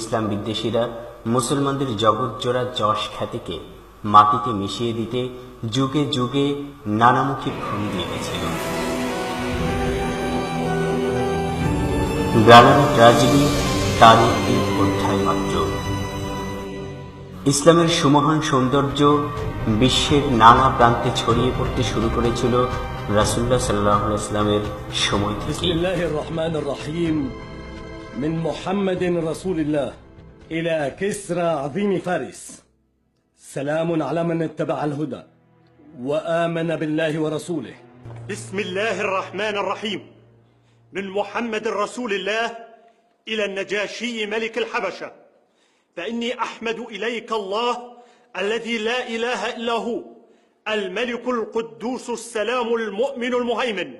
ইসলাম বিদ্বেষীরা মুসলমানদের জগৎজোড়া যশ খ্যাতিকে মাটিতে মিশিয়ে দিতে যুগে যুগে নানামুখী ফুল দিয়ে গেছিল গ্রামের ট্র্যাজেডি তার একটি অধ্যায় মাত্র। ইসলামের সুমহান সৌন্দর্য বিশ্বের নানা প্রান্তে ছড়িয়ে পড়তে শুরু করেছিল রাসুল্লাহ সাল্লাহ ইসলামের সময় থেকে من محمد رسول الله إلى كسرى عظيم فارس. سلام على من اتبع الهدى وآمن بالله ورسوله. بسم الله الرحمن الرحيم. من محمد رسول الله إلى النجاشي ملك الحبشة. فإني أحمد إليك الله الذي لا إله إلا هو الملك القدوس السلام المؤمن المهيمن.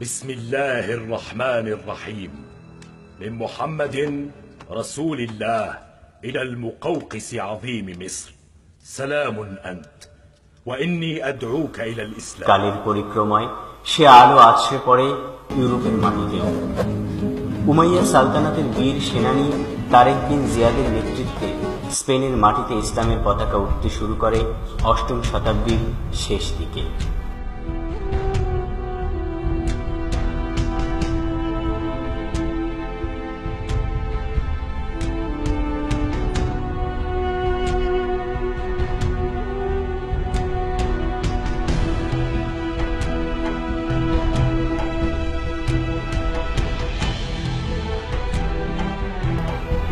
بسم الله الرحمن الرحيم من محمد رسول الله إلى المقوقس عظيم مصر سلام أنت وإني أدعوك إلى الإسلام কালের পরিক্রমায় সে আলো আছড়ে পড়ে ইউরোপের মাটিতে উমাইয়া সালতানাতের বীর সেনানী তারেক বিন জিয়াদের নেতৃত্বে স্পেনের মাটিতে ইসলামের পতাকা উঠতে শুরু করে অষ্টম শতাব্দীর শেষ দিকে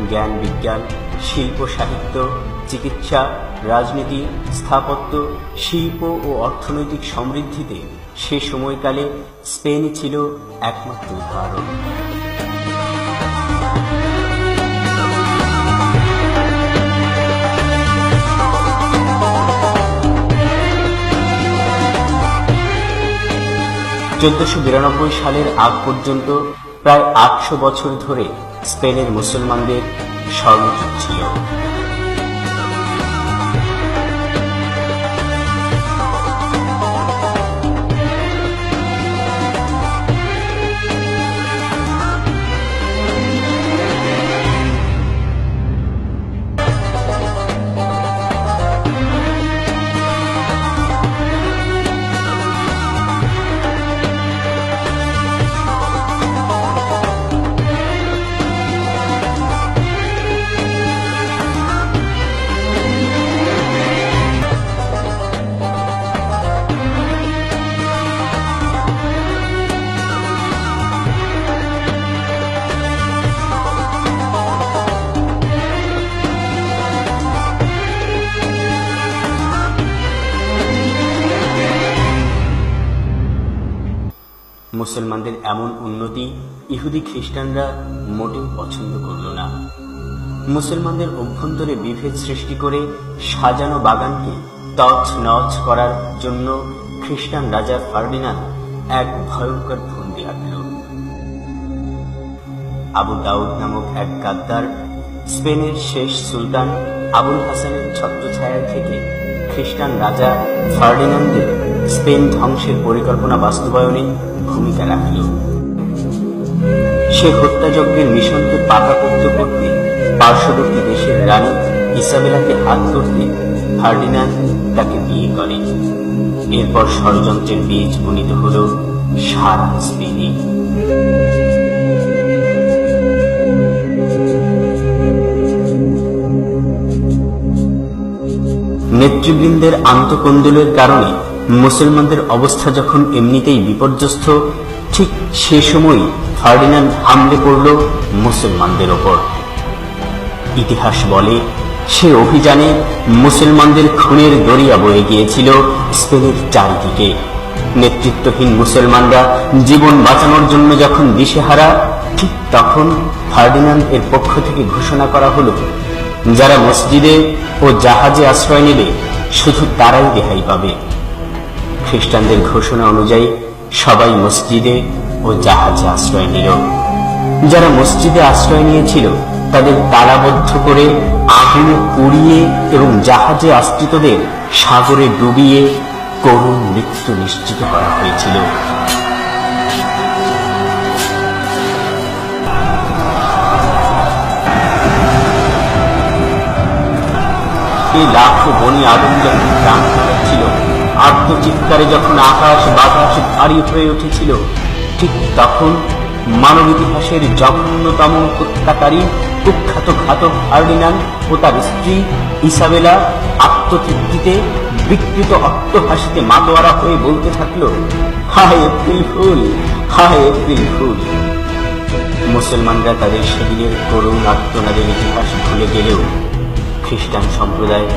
জ্ঞান বিজ্ঞান, শিল্প, সাহিত্য, চিকিৎসা, রাজনীতি, স্থাপত্য, শিল্প ও অর্থনৈতিক সমৃদ্ধিতে সে সময়কালে স্পেন ছিল একমাত্র উদাহরণ। চোদ্দশো বিরানব্বই সালের আগ পর্যন্ত প্রায় আটশো বছর ধরে স্পেনের মুসলমানদের স্বর্ণযুগ ছিল। মুসলমানদের এমন উন্নতি ইহুদি খ্রিস্টানরা মোটেও পছন্দ করল না। মুসলমানদের অভ্যন্তরে বিভেদ সৃষ্টি করে সাজানো বাগানকে তছ নছ করার জন্য খ্রিস্টান রাজা ফার্ডিনান্ড এক ভয়ঙ্কর ফন্দি আঁকল। আবু দাউদ নামক এক গাদ্দার, স্পেনের শেষ সুলতান আবুল হাসানের ছত্রছায়া থেকে খ্রিস্টান রাজা ফার্ডিনান্ডের স্পেন ধ্বংসের পরিকল্পনা বাস্তবায়নে ভূমিকা রাখল। সে হত্যাযজ্ঞের মিশনকে পাকাপোক্ত করতে পার্শ্ববর্তী দেশের রানী ইসাবেলাকে হাত করতে ফার্ডিনান্ড তাকে বিয়ে করে। এরপর ষড়যন্ত্রের বীজ বুনিত হল সারা স্পেনে। নেতৃবৃন্দের আন্তকন্দলের কারণে মুসলমানদের অবস্থা যখন এমনিতেই বিপর্যস্ত, ঠিক সে সময় ফার্ডিনান্ড হামলে পড়ল মুসলমানদের ওপর। ইতিহাস বলে, সে অভিযানে মুসলমানদের খুনের দরিয়া বয়ে গিয়েছিল স্পেনের চারিদিকে। নেতৃত্বহীন মুসলমানরা জীবন বাঁচানোর জন্য যখন দিশেহারা, ঠিক তখন ফার্ডিনান্ড এর পক্ষ থেকে ঘোষণা করা হলো, যারা মসজিদে ও জাহাজে আশ্রয় নেবে, শুধু তারাই রেহাই পাবে। খ্রিস্টানদের ঘোষণা অনুযায়ী সবাই মসজিদে ও জাহাজে আশ্রয় নিল। যারা মসজিদে আশ্রয় নিয়েছিল, তাদের তালাবদ্ধ করে আগুনে পুড়িয়ে এবং জাহাজে আশ্রিতদের সাগরে ডুবিয়ে করুণ মৃত্যু নিশ্চিত করা হয়েছিল। লাখো বনি আদম যখন প্রাণ আত্মচিৎকারে যখন আকাশ বাতাস ভারী হয়ে উঠেছিল, ঠিক তখন মানব ইতিহাসের জঘন্যতম হত্যাকারী কুখ্যাত ঘাতক ফার্ডিনান্ড ও তার স্ত্রী ইসাবেলা আত্মতৃপ্তিতে বিকৃত অট্টহাসিতে মাতোয়ারা হয়ে বলতে থাকল, হায় এপ্রিল ফুল, হায় এপ্রিল ফুল। মুসলমানরা তাদের সেদিনের করুণ আত্মনাদের ইতিহাস ভুলে গেলেও খ্রিস্টান সম্প্রদায়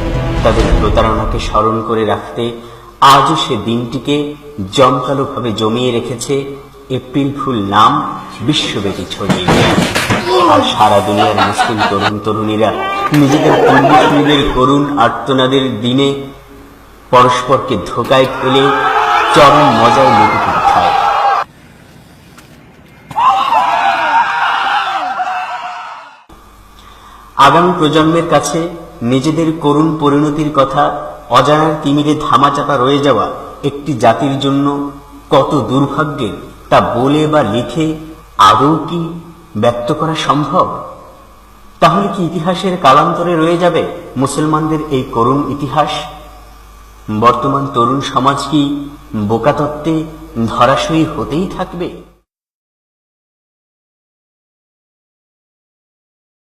তাদের প্রতারণাকে স্মরণ করে রাখতে আজও সে দিনটিকে জমকালোভাবে জমিয়ে রেখেছে এপ্রিল ফুল নাম বিশ্বব্যাপী ছড়িয়ে আর সারা দুনিয়ার মুসলিম তরুণ তরুণীরা নিজেদের পূর্বসূরীদের করুণ আর্তনাদের দিনে পরস্পরকে ধোকায় ফেলে চরম মজায় লুটুপুট খায় আগামী প্রজন্মের কাছে নিজেদের করুণ পরিণতির কথা অজানার তিমিরে ধামাচাপা রয়ে যাওয়া একটি জাতির জন্য কত দুর্ভাগ্যের তা বলে বা লিখে আদৌ কি ব্যক্ত করা সম্ভব? তাহলে কি ইতিহাসের কালান্তরে রয়ে যাবে মুসলমানদের এই করুণ ইতিহাস? বর্তমান তরুণ সমাজ কি বোকাতত্ত্বে ধরাশয়ী হতেই থাকবে?